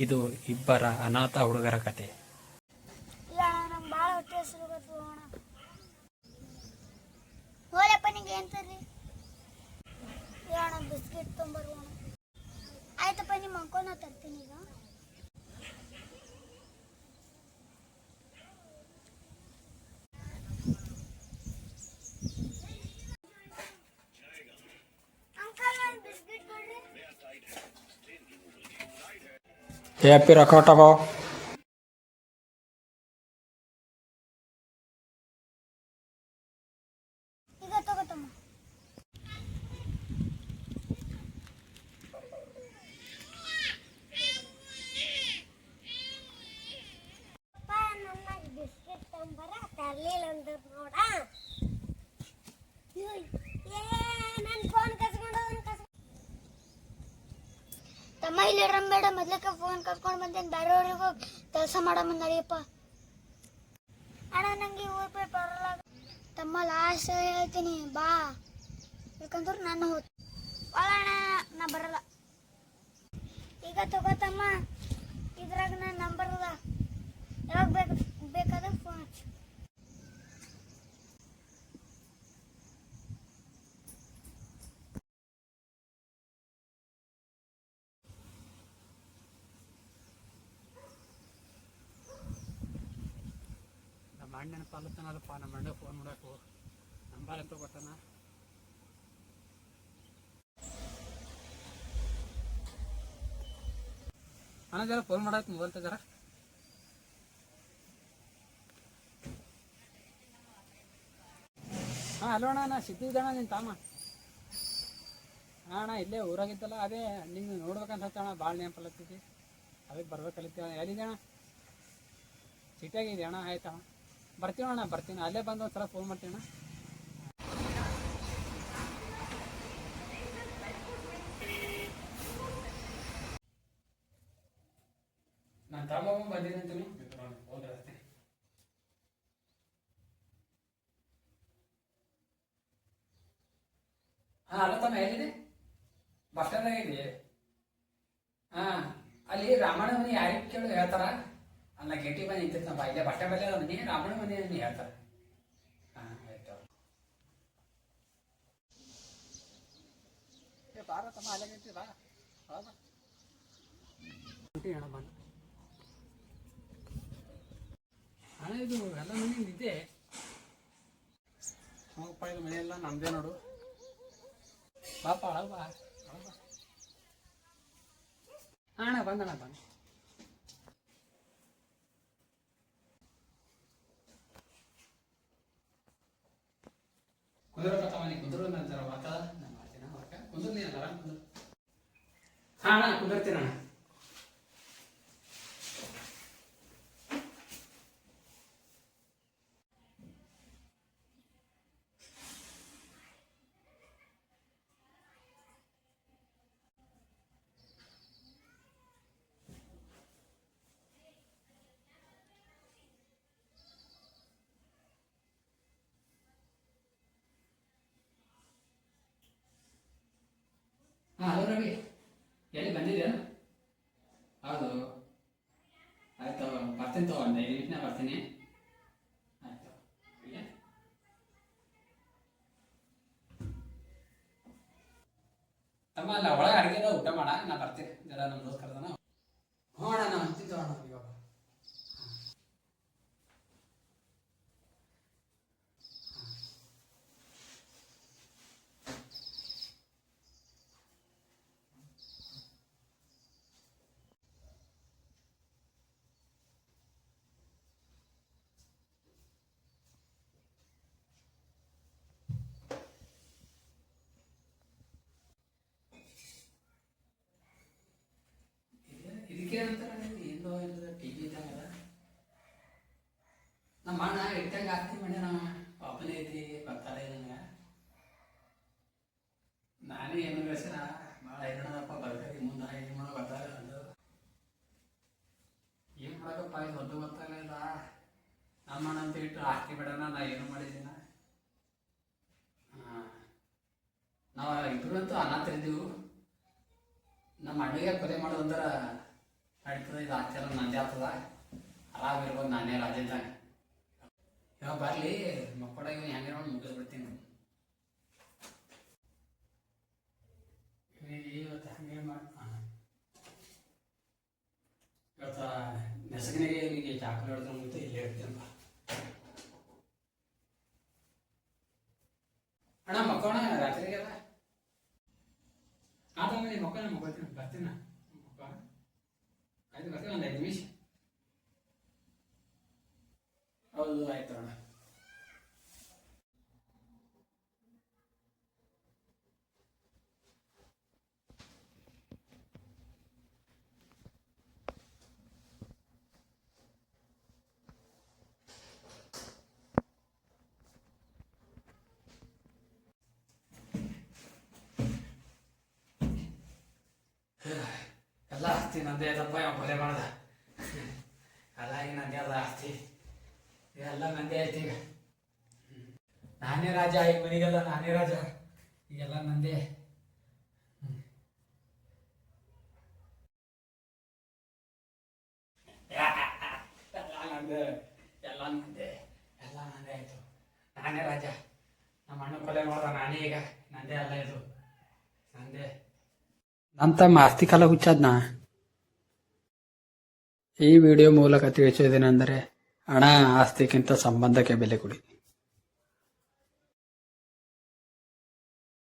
ಇದು ಇಬ್ಬರ ಅನಾಥ ಹುಡುಗರ ಕತೆ. ಹೋಲಪ್ಪ ನಿಂಗೆ ತರ್ರಿ ఏ పి రకం ತಮ್ಮ ಇಲ್ಲಿ ಬೇಡ, ಮೊದ್ಲಕ್ಕೆ ಫೋನ್ ಕಟ್ಕೊಂಡು ಬಂದೇನು ಬೇರೆಯವ್ರಿಗೆ ಹೋಗಿ ಕೆಲಸ ಮಾಡಮ್ಮ ನಡಿಯಪ್ಪ. ಅಣ್ಣ, ನಂಗೆ ಊರ್ ಪೇ ಬರಲ್ಲ. ತಮ್ಮ ಲಾಸ್ಟ್ ಹೇಳ್ತೀನಿ, ಬಾ. ಯಾಕಂದ್ರೆ ನಾನು ಹೋದ್ ಅಣ್ಣ, ನಾ ಬರಲ್ಲ. ಈಗ ತಗೋತಮ್ಮ, ಇದ್ರಾಗ ನಾನು ನಂಬರ್ ಅದ. ಯಾವಾಗ ಬೇಕು ಬೇಕಾದ್ರೆ ಫೋನ್ ಹಚ್ಚು ನಮ್ಮ ಅಣ್ಣನ ಪಾಲತನಲ್ಲಪ್ಪ ನಮ್ಮ ಅಣ್ಣ ಫೋನ್ ಮಾಡಬೇಕು ನಂಬರ್ ಅಂತ ಕೊಟ್ಟನ ಅಣ್ಣ ಜರ ಫೋನ್ ಮಾಡಕ್ಕೆ ಮೊಬೈಲ್ ತಗರ ಹಾಂ, ಹಲೋ ಅಣ್ಣ, ನಾ ಸಿದ್ದಿದ್ದಣ್ಣ ನಿನ್ನ ತಾಮ. ಹಾಂ, ಅಣ್ಣ, ಇಲ್ಲೇ ಊರಾಗಿದ್ದಲ್ಲ, ಅದೇ ನಿಂಗೆ ನೋಡ್ಬೇಕಂತ ಹತ್ತಣ್ಣ ಭಾಳ ನೆನಪಲ್ಲತ್ತಿದ್ದೆ ಅದಕ್ಕೆ ಬರ್ಬೇಕಲ್ಲಿತ್ತೀವ ಎಲ್ಲಿದೆ ಅಣ್ಣ? ಸಿಟಿಯಾಗಿದೆ ಅಣ್ಣ? ಆಯ್ತಣ್ಣ ಬರ್ತೀವಿ ಅಣ್ಣ, ಬರ್ತೀನಿ. ಅಲ್ಲೇ ಬಂದು ಒಂದ್ಸಲ ಫೋನ್ ಮಾಡ್ತೀನಿ ಅಣ್ಣ. ನಾನು ತಮ್ಮ ಬಂದಿದ್ದೀನಿ ಅಂತೀನಿ. ಫೋನ್ ಹಾಂ ಅಲ್ಲ ತಮ್ಮ, ಎಲ್ಲಿದೆ? ಬಸ್ ಸ್ಟ್ಯಾಂಡ್ದಾಗ ಇದೆ ಹಾಂ, ಅಲ್ಲಿ ರಾಮಣ್ಣ ಮನೆ ಯಾರಿಗೆ ಕೇಳು, ಹೇಳ್ತಾರ? ಅಲ್ಲ ಗೇಟಿ ಮನೆ ನಿಂತಿರ್ತಪ್ಪ ಇಲ್ಲೇ ಬಟ್ಟೆ ಬೆಲೆ ನೀನು ಮನೆ ರಾಮಣ್ಣ ಮನೆ ಅಂತ ಹೇಳ್ತಾರೆ ಹಾಂ ಆಯ್ತು. ಏ ಬಾರ ತಮ್ಮ ಅಲ್ಲೇ ನಿಂತಿ ಬಾ. ಬಾ ಬಾ ಅಣ್ಣ ಬಂದು ಅಣ್ಣ ಇದು ಎಲ್ಲ ಮನೆ ನಿದ್ದೆ ಹೋಗಪ್ಪ ಇದು ಮನೆಯೆಲ್ಲ ನಮ್ದೇ ನೋಡು. ಬಾಪ ಅಳಬಾ ಬಾ ಹಾ, ಅಣ್ಣ ಬಂದಣ್ಣ ಬಂದ. ಕುಂದ್ರ ನಂತರ ಕುಂದ್ರ ಹಾ ಅಣ್ಣ ಹಾಂ ಹಲೋ ರವಿ. ಎಲ್ಲಿ ಬಂದಿದ್ಯಾ ಹೌದು. ಆಯ್ತು, ಬರ್ತೀನಿ ತಗೋ, ಒಂದು ಐದು ನಿಮಿಷನ ಬರ್ತೀನಿ. ಆಯ್ತು? ತಮ್ಮ ಅಲ್ಲ ಒಳಗೆ ಅಡುಗೆ ಊಟ ಮಾಡ, ನಾ ಬರ್ತೀನಿ. ಜರ ನಮ್ಮ ದೋಸ್ತ ಕರ್ದನ ಹ್ಞೂ ಅಣ್ಣ ನಾ ಅಂತಿದ್ದು ಅಣ್ಣ ಇವಾಗ ಅಂತಾರೆ ಎಲ್ಲೋ ಇಲ್ಲದ ಟಿ ವಿ ಇದ್ದಂಗದ ನಮ್ಮ ಅಣ್ಣ ಇಟ್ಟಂಗೆ ಆಗ್ತಿ ಮಣ್ಣ ನಮ್ಮ ಒಬ್ಬನೇ ಐತಿ ಬರ್ತಾರೆ ನಂಗೆ. ನಾನೇ ಏನು ವ್ಯಸನ ಭಾಳ ಹೈರಾಣದಪ್ಪ ಬರ್ತಾರೆ ಮುಂದೆ ಏನು ಮಾಡೋ ಬರ್ತಾರೆ ಅದು ಏನು ಮಾಡಬೇಕಪ್ಪ ಇದು ದೊಡ್ಡ ಗೊತ್ತಾಗಲಿಲ್ಲ ನಮ್ಮ ಅಣ್ಣ ಅಂತ ಇಟ್ಟು ಆಸ್ತಿ ಬಿಡೋಣ, ನಾ ಏನು ಮಾಡಿದ್ದೀನ ಹಾಂ. ನಾವು ಇಬ್ಬರು ಅಂತೂ ಅನಾಥರಿದ್ದೀವಿ ನಮ್ಮ ಅಣ್ಣಗೆ ಕೊಲೆ ಮಾಡೋದಂದ್ರೆ ನಡೀತದ ಇದು ಆಗ್ತಿಲ್ಲ ನಂದೇ ಆಗ್ತದ. ಆರಾಮ್ ಇರ್ಬೋದು, ನಾನೇ ರಾಜ್ಯದಾಗ ಇವಾಗ ಬರಲಿ ಮಕ್ಕಳ ಇವನು ಹೆಂಗೆ ನೋಡಿ ಮುಗಿಸ್ಬಿಡ್ತೀನಿ ಇವತ್ತು ಹಂಗೆ ಮಾಡಿ ಇವತ್ತು ನೆಸಗಿನಾಗೆ ಇವನಿಗೆ ಚಾಕಲ್ ಹಿಡಿದ್ರೆ ಮುಂದೆ ಇಲ್ಲೇ ಇರ್ತೀನಿ ಬಾ ಅಣ್ಣ ಮಕ್ಕಳ ರಾತ್ರಿಗೆ ಅಲ್ಲ ಆದ್ರೆ ಮಕ್ಕಳ ಮಕ್ಕೊಳ್ತೀನಿ ಬರ್ತೀನಿ ಆಯ್ತು ಬರ್ತೀನಿ ಒಂದು ಐದು ನಿಮಿಷ. ಹೌದು ಆಯ್ತು ಅಣ್ಣ ಎಲ್ಲ ಆಸ್ತಿ ನಂದೇ ಅದಪ್ಪ ಯಾವ ಕೊಲೆ ಮಾಡ್ದ. ಈಗ ನಂದೇ ಅದ ಆಸ್ತಿ. ಎಲ್ಲ ನಂದೇ ಐತಿ ಈಗ. ನಾನೇ ರಾಜ, ಈ ಮನೆಗೆಲ್ಲ ನಾನೇ ರಾಜ. ಈಗೆಲ್ಲ ನಂದೇ. ಎಲ್ಲ ನಂದೇ ಎಲ್ಲ ನಂದೇ ಎಲ್ಲ ನಂದೇ ಆಯ್ತು. ನಾನೇ ರಾಜ. ನಮ್ಮ ಅಣ್ಣ ಕೊಲೆ ಮಾಡ್ದ ನಾನೇ ಈಗ. ನಂದೇ ಅಲ್ಲ ಇದು. ನಂದೇ. ನಮ್ಮ ತಮ್ಮ ಆಸ್ತಿ ಕಾಲ ಹುಚ್ಚಾದ್ನ? ಈ ವಿಡಿಯೋ ಮೂಲಕ ತಿಳಿಸೋದೇನೆಂದರೆ ಹಣ ಆಸ್ತಿಗಿಂತ ಸಂಬಂಧಕ್ಕೆ ಬೆಲೆ ಕೊಡಿ.